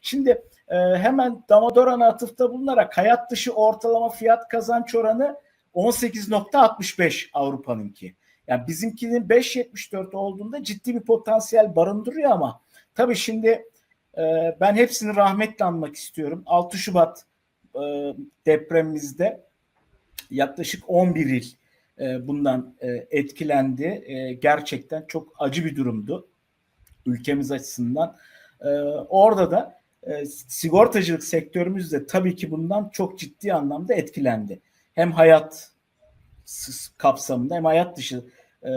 Şimdi e, hemen Damadoran'a atıfta bulunarak hayat dışı ortalama fiyat kazanç oranı 18.65 Avrupa'nınki. Yani bizimkinin 5.74 olduğunda ciddi bir potansiyel barındırıyor ama tabii şimdi e, ben hepsini rahmetle anmak istiyorum. 6 Şubat e, depremimizde yaklaşık 11 il e, bundan e, etkilendi. E, gerçekten çok acı bir durumdu ülkemiz açısından. E, orada da e, sigortacılık sektörümüz de tabii ki bundan çok ciddi anlamda etkilendi. Hem hayat kapsamında hem hayat dışı e,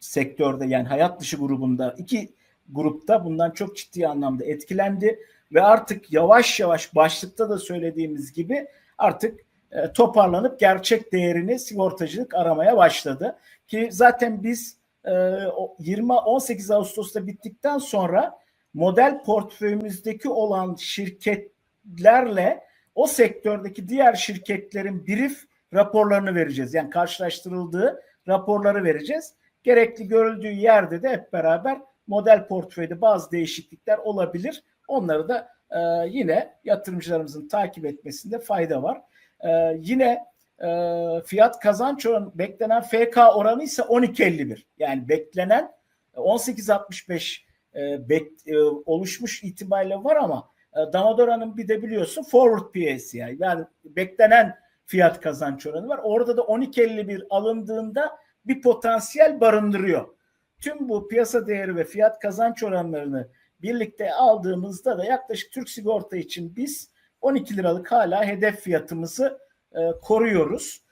sektörde yani hayat dışı grubunda iki grupta bundan çok ciddi anlamda etkilendi ve artık yavaş yavaş başlıkta da söylediğimiz gibi artık e, toparlanıp gerçek değerini sigortacılık aramaya başladı. Ki zaten biz e, o 20 18 Ağustos'ta bittikten sonra model portföyümüzdeki olan şirketlerle o sektördeki diğer şirketlerin brief raporlarını vereceğiz. Yani karşılaştırıldığı raporları vereceğiz. Gerekli görüldüğü yerde de hep beraber model portföyde bazı değişiklikler olabilir. Onları da e, yine yatırımcılarımızın takip etmesinde fayda var. E, yine e, fiyat kazanç oranı beklenen FK oranı ise 12.51. Yani beklenen 18.65 e, bek, e, oluşmuş itibariyle var ama e, Damadora'nın bir de biliyorsun forward PSI yani, yani beklenen fiyat kazanç oranı var. Orada da 12.51 alındığında bir potansiyel barındırıyor. Tüm bu piyasa değeri ve fiyat kazanç oranlarını birlikte aldığımızda da yaklaşık Türk sigorta için biz 12 liralık hala hedef fiyatımızı e, koruyoruz.